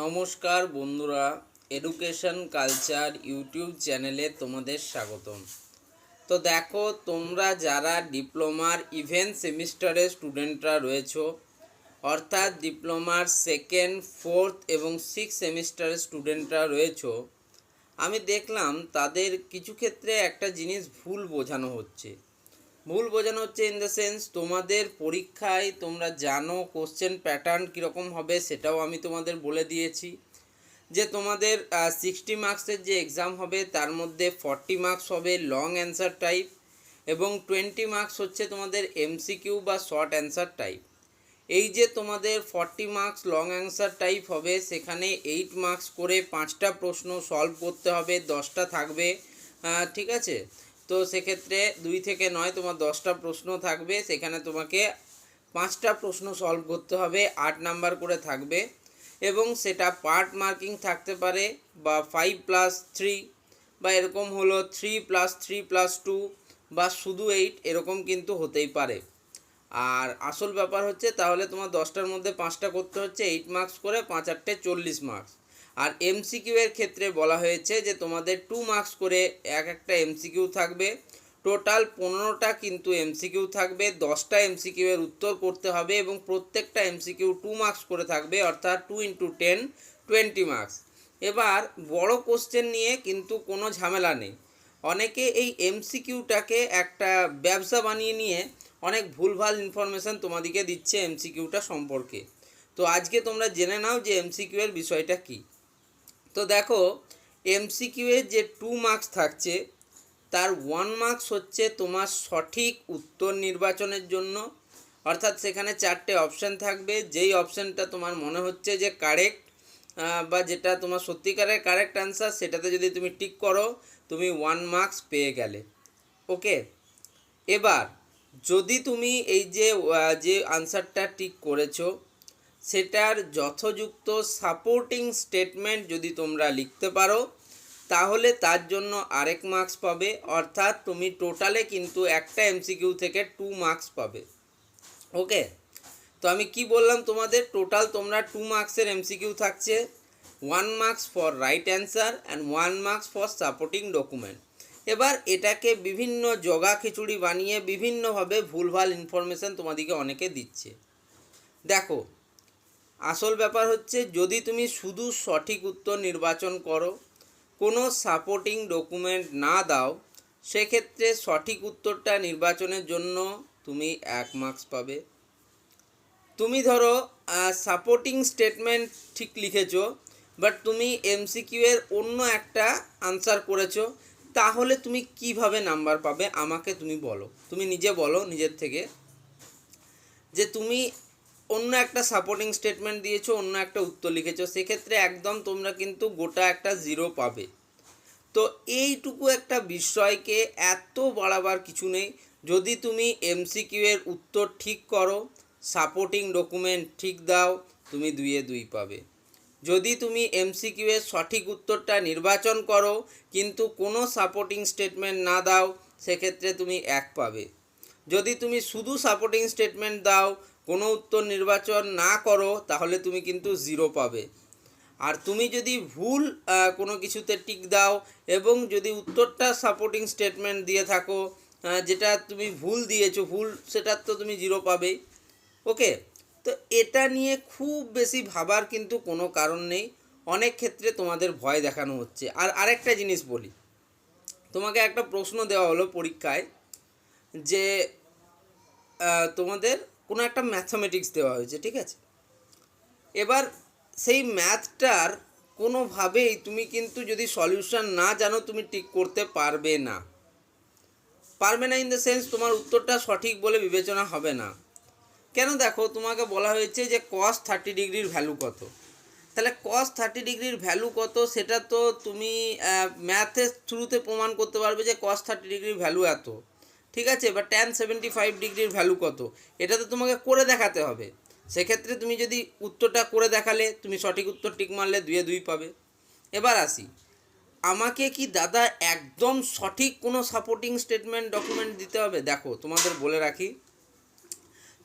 নমস্কার বন্ধুরা education culture YouTube চ্যানেলে তোমাদের স্বাগতম। তো দেখো, তোমরা যারা ডিপ্লোমার ইভেন্ট সেমিস্টারের স্টুডেন্টরা রয়েছো, অর্থাৎ ডিপ্লোমার সেকেন্ড ফোর্থ এবং সিক্স সেমিস্টারের স্টুডেন্টরা রয়েছো, আমি দেখলাম তাদের কিছু ক্ষেত্রে একটা জিনিস ভুল বোঝানো হচ্ছে। ভুল বোঝানো হচ্ছে ইন দ্য সেন্স তোমাদের পরীক্ষায় তোমরা জানো কোশ্চেন প্যাটার্ন কীরকম হবে সেটাও আমি তোমাদের বলে দিয়েছি। যে তোমাদের সিক্সটি মার্কসের যে এক্সাম হবে তার মধ্যে ফর্টি মার্কস হবে লং অ্যান্সার টাইপ এবং টোয়েন্টি মার্কস হচ্ছে তোমাদের এমসিকিউ বা শর্ট অ্যান্সার টাইপ এই যে তোমাদের forty marks long answer type হবে, সেখানে এইট মার্কস করে পাঁচটা প্রশ্ন সলভ করতে হবে, দশটা থাকবে ঠিক আছে? তো সেক্ষেত্রে দুই থেকে নয় তোমার দশটা প্রশ্ন থাকবে, সেখানে তোমাকে পাঁচটা প্রশ্ন সলভ করতে হবে, আট নাম্বার করে থাকবে এবং সেটা পার্ট মার্কিং থাকতে পারে বা ফাইভ প্লাস থ্রি বা এরকম হলো three plus three plus two বা শুধু এইট এরকম কিন্তু হতেই পারে। আর আসল ব্যাপার হচ্ছে তাহলে তোমার দশটার মধ্যে পাঁচটা করতে হচ্ছে এইট মার্কস করে পাঁচ আটটে চল্লিশ মার্কস আর এমসিকিউ এর ক্ষেত্রে বলা হয়েছে যে তোমাদের টু মার্কস করে এক একটা এমসিকিউ থাকবে। টোটাল পনেরোটা কিন্তু এমসিকিউ থাকবে, দশটা এমসিকিউ এর উত্তর করতে হবে এবং প্রত্যেকটা এমসিকিউ টু মার্কস করে থাকবে, অর্থাৎ two into ten twenty marks এবার বড় কোশ্চেন নিয়ে কিন্তু কোনো ঝামেলা নেই। অনেকে এই এমসিকিউটাকে একটা ব্যবসা বানিয়ে নিয়ে অনেক ভুলভাল ইনফরমেশান তোমাদেরকে দিচ্ছে এমসিকিউটা সম্পর্কে। তো আজকে তোমরা জেনে নাও যে এমসিকিউ এর বিষয়টা কী। তো দেখো এমসিকিউ এর যে টু মার্কস থাকছে, তার ওয়ান মার্কস হচ্ছে তোমার সঠিক উত্তর নির্বাচনের জন্য। অর্থাৎ সেখানে চারটে অপশান থাকবে। যেই অপশানটা তোমার মনে হচ্ছে যে কারেক্ট বা যেটা তোমার সত্যিকারের কারেক্ট অ্যান্সার সেটাতে যদি তুমি টিক করো, তুমি ওয়ান মার্কস পেয়ে গেলে। ওকে এবার, যদি তুমি এই যে যে আনসারটা টিক করেছ সেটার যথযুক্ত সাপোর্টিং স্টেটমেন্ট যদি তোমরা লিখতে পারো, তাহলে তার জন্য আরেক মার্কস পাবে। অর্থাৎ তুমি টোটালে কিন্তু একটা এমসিকিউ থেকে টু মার্কস পাবে। ওকে? তো আমি কি বললাম তোমাদের? টোটাল তোমরা টু মার্কসের এমসিকিউ থাকছে। One marks for right answer and one marks for supporting document এবার এটাকে বিভিন্ন জগা খিচুড়ি বানিয়ে বিভিন্নভাবে ভুলভাল ইনফরমেশান তোমাদেরকে অনেকে দিচ্ছে। দেখো আসল ব্যাপার হচ্ছে যদি তুমি শুধু সঠিক উত্তর নির্বাচন করো, কোনো সাপোর্টিং ডকুমেন্ট না দাও, সেক্ষেত্রে সঠিক উত্তরটা নির্বাচনের জন্য তুমি এক মার্কস পাবে। তুমি ধরো সাপোর্টিং স্টেটমেন্ট ঠিক লিখেছো বাট তুমি এমসিকিউ এর অন্য একটা আনসার করেছ, তাহলে তুমি কীভাবে নাম্বার পাবে আমাকে তুমি বলো। তুমি নিজে বলো নিজের থেকে যে তুমি অন্য একটা সাপোর্টিং স্টেটমেন্ট দিয়েছ, অন্য একটা উত্তর লিখেছো, সেক্ষেত্রে একদম তোমরা কিন্তু গোটা একটা জিরো পাবে। তো এইটুকু একটা বিষয়কে এত বাড়াবার কিছু নেই। যদি তুমি এমসিকিউ এর উত্তর ঠিক করো সাপোর্টিং ডকুমেন্ট ঠিক দাও, তুমি দুইয়ে দুই পাবে। যদি তুমি এমসিকিউ এর সঠিক উত্তরটা নির্বাচন করো, কিন্তু কোনো সাপোর্টিং স্টেটমেন্ট না দাও, সেক্ষেত্রে তুমি এক পাবে। যদি তুমি শুধু সাপোর্টিং স্টেটমেন্ট দাও কোনো উত্তর নির্বাচন না করো, তাহলে তুমি কিন্তু জিরো পাবে। আর তুমি যদি ভুল কোনো কিছুতে টিক দাও এবং যদি উত্তরটা সাপোর্টিং স্টেটমেন্ট দিয়ে থাকো যেটা তুমি ভুল দিয়েছ, ভুল সেটার তো তুমি জিরো পাবেই ওকে তো এটা নিয়ে খুব বেশি ভাবার কিন্তু কোনো কারণ নেই। অনেক ক্ষেত্রে তোমাদের ভয় দেখানো হচ্ছে। আর আরেকটা জিনিস বলি। তোমাকে একটা প্রশ্ন দেওয়া হলো পরীক্ষায় যে তোমাদের কোনো একটা ম্যাথামেটিক্স দেওয়া হয়েছে, ঠিক আছে? এবার সেই ম্যাথটার কোনোভাবেই তুমি কিন্তু যদি সলিউশন না জানো, তুমি ঠিক করতে পারবে না। পারবে না ইন দ্য সেন্স তোমার উত্তরটা সঠিক বলে বিবেচনা হবে না। কেন দেখো, তোমাকে বলা হয়েছে যে কস থার্টি ডিগ্রির ভ্যালু কত? তাহলে কস থার্টি ডিগ্রির ভ্যালু কত? সেটা তো তুমি ম্যাথের থ্রুতে প্রমাণ করতে পারবে যে কস থার্টি ডিগ্রির ভ্যালু এত। ঠিক আছে? বা ট্যান সেভেন্টি ফাইভ ডিগ্রির ভ্যালু কত? এটা তো তোমাকে করে দেখাতে হবে। সেক্ষেত্রে তুমি যদি উত্তরটা করে দেখালে, তুমি সঠিক উত্তর টিক মারলে দুয়ে দুই পাবে। এবার আসি। আমাকে কি দাদা একদম সঠিক কোনো সাপোর্টিং স্টেটমেন্ট ডকুমেন্ট দিতে হবে? দেখো, তোমাদের বলে রাখি।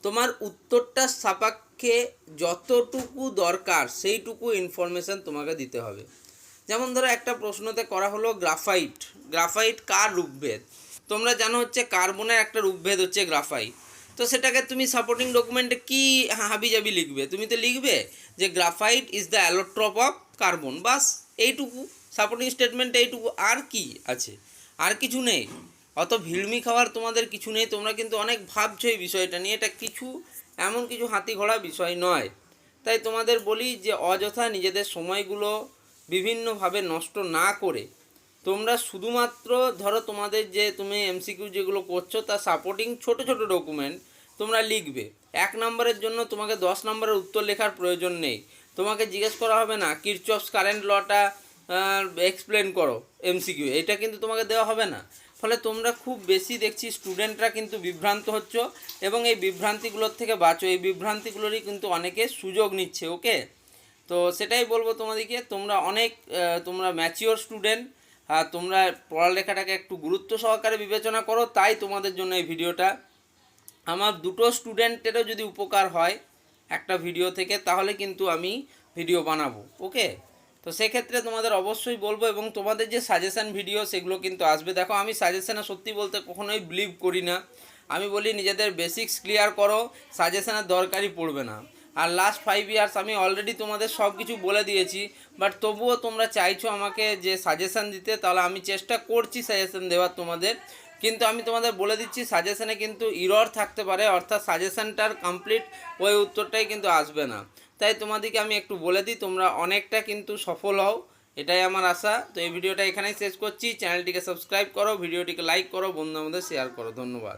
তোমার উত্তরটা সাপেক্ষে যতটুকু দরকার, সেইটুকু ইনফরমেশান তোমাকে দিতে হবে। যেমন ধরো, একটা প্রশ্নতে করা হলো গ্রাফাইট গ্রাফাইট কার রূপভেদ? তোমরা জানো হচ্ছে কার্বনের একটা রূপভেদ হচ্ছে গ্রাফাইট। তো সেটাকে তুমি সাপোর্টিং ডকুমেন্টে কি হাবিজাবি লিখবে? তুমি তো লিখবে যে graphite is the allotrope of carbon বাস এইটুকু। সাপোর্টিং স্টেটমেন্ট এইটুকু। আর কি আছে? আর কিছু নেই। অত ভিড়মি খাওয়ার তোমাদের কিছু নেই। তোমরা কিন্তু অনেক ভাবছ এই বিষয়টা নিয়ে। এটা কিছু, এমন কিছু হাতি ঘোড়া বিষয় নয়। তাই তোমাদের বলি যে অযথা নিজেদের সময়গুলো বিভিন্নভাবে নষ্ট না করে তোমরা শুধুমাত্র ধরো তোমাদের যে তুমি এমসিকিউ যেগুলো করছ, তার সাপোর্টিং ছোট ছোট ডকুমেন্ট তোমরা লিখবে। এক নম্বরের জন্য তোমাকে দশ নম্বরের উত্তর লেখার প্রয়োজন নেই। তোমাকে জিজ্ঞেস করা হবে না কিরচপস কারেন্ট লটা এক্সপ্লেন করো এমসিকিউ এটা কিন্তু তোমাকে দেওয়া হবে না। ফলে তোমরা খুব বেশি দেখছি স্টুডেন্টরা কিন্তু বিভ্রান্ত হচ্ছ এবং এই বিভ্রান্তিগুলোর থেকে বাঁচো। এই বিভ্রান্তিগুলোরই কিন্তু অনেকে সুযোগ নিচ্ছে ওকে তো সেটাই বলব তোমাদেরকে, তোমরা অনেক তোমরা ম্যাচিওর স্টুডেন্ট তোমরা পড়ালেখাটাকে একটু গুরুত্ব সহকারে বিবেচনা করো, তাই তোমাদের জন্য এই ভিডিওটা। আমার দুটো স্টুডেন্টেরও যদি উপকার হয় একটা ভিডিও থেকে, তাহলে কিন্তু আমি ভিডিও বানাবো ওকে তো সেক্ষেত্রে তোমাদের অবশ্যই বলব, এবং তোমাদের যে সাজেশান ভিডিও সেগুলো কিন্তু আসবে। দেখো, আমি সাজেশানে সত্যি বলতে কখনোই বিলিভ করি না। আমি বলি, নিজেদের বেসিক্স ক্লিয়ার করো সাজেশানের দরকারই পড়বে না। আর লাস্ট ফাইভ ইয়ার্স আমি অলরেডি তোমাদের সব কিছু বলে দিয়েছি বাট তবুও তোমরা চাইছো আমাকে যে সাজেশান দিতে, তাহলে আমি চেষ্টা করছি সাজেশান দেওয়ার তোমাদের। কিন্তু আমি তোমাদের বলে দিচ্ছি সাজেশানে কিন্তু ইরর থাকতে পারে, অর্থাৎ সাজেশানটার কমপ্লিট ওই উত্তরটাই কিন্তু আসবে না। তাই তোমাদেরকে আমি একটু বলে দিই, তোমরা অনেকটা কিন্তু সফল হও, এটাই আমার আশা। তো এই ভিডিওটা এখানেই শেষ করছি, চ্যানেলটিকে সাবস্ক্রাইব করো, ভিডিওটিকে লাইক করো, বন্ধুদের মধ্যে শেয়ার করো, ধন্যবাদ।